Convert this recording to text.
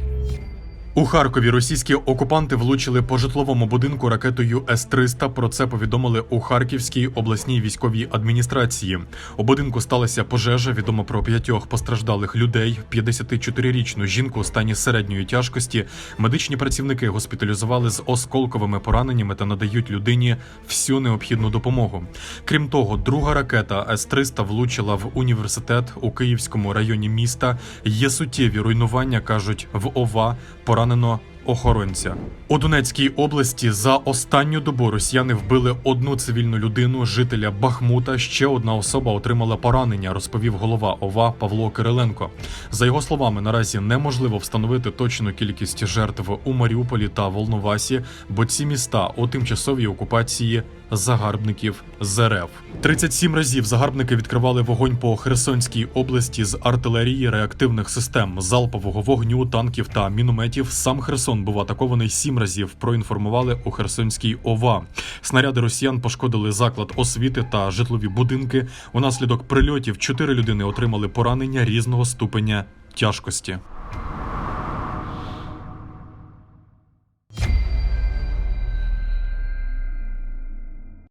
Thank you. У Харкові російські окупанти влучили по житловому будинку ракетою С-300. Про це повідомили у Харківській обласній військовій адміністрації. У будинку сталася пожежа. Відомо про п'ятьох постраждалих людей. 54-річну жінку у стані середньої тяжкості. Медичні працівники госпіталізували з осколковими пораненнями та надають людині всю необхідну допомогу. Крім того, друга ракета С-300 влучила в університет у Київському районі міста. Є суттєві руйнування, кажуть в ОВА. Поранено охоронця у Донецькій області за останню добу росіяни вбили одну цивільну людину, жителя Бахмута. Ще одна особа отримала поранення, розповів голова ОВА Павло Кириленко. За його словами, наразі неможливо встановити точну кількість жертв у Маріуполі та Волновасі, бо ці міста у тимчасовій окупації загарбників з РФ. 37 разів загарбники відкривали вогонь по Херсонській області з артилерії, реактивних систем, залпового вогню, танків та мінометів. Сам Херсон був атакований сім разів. Проінформували у Херсонській ОВА. Снаряди росіян пошкодили заклад освіти та житлові будинки. Унаслідок прильотів чотири людини отримали поранення різного ступеня тяжкості.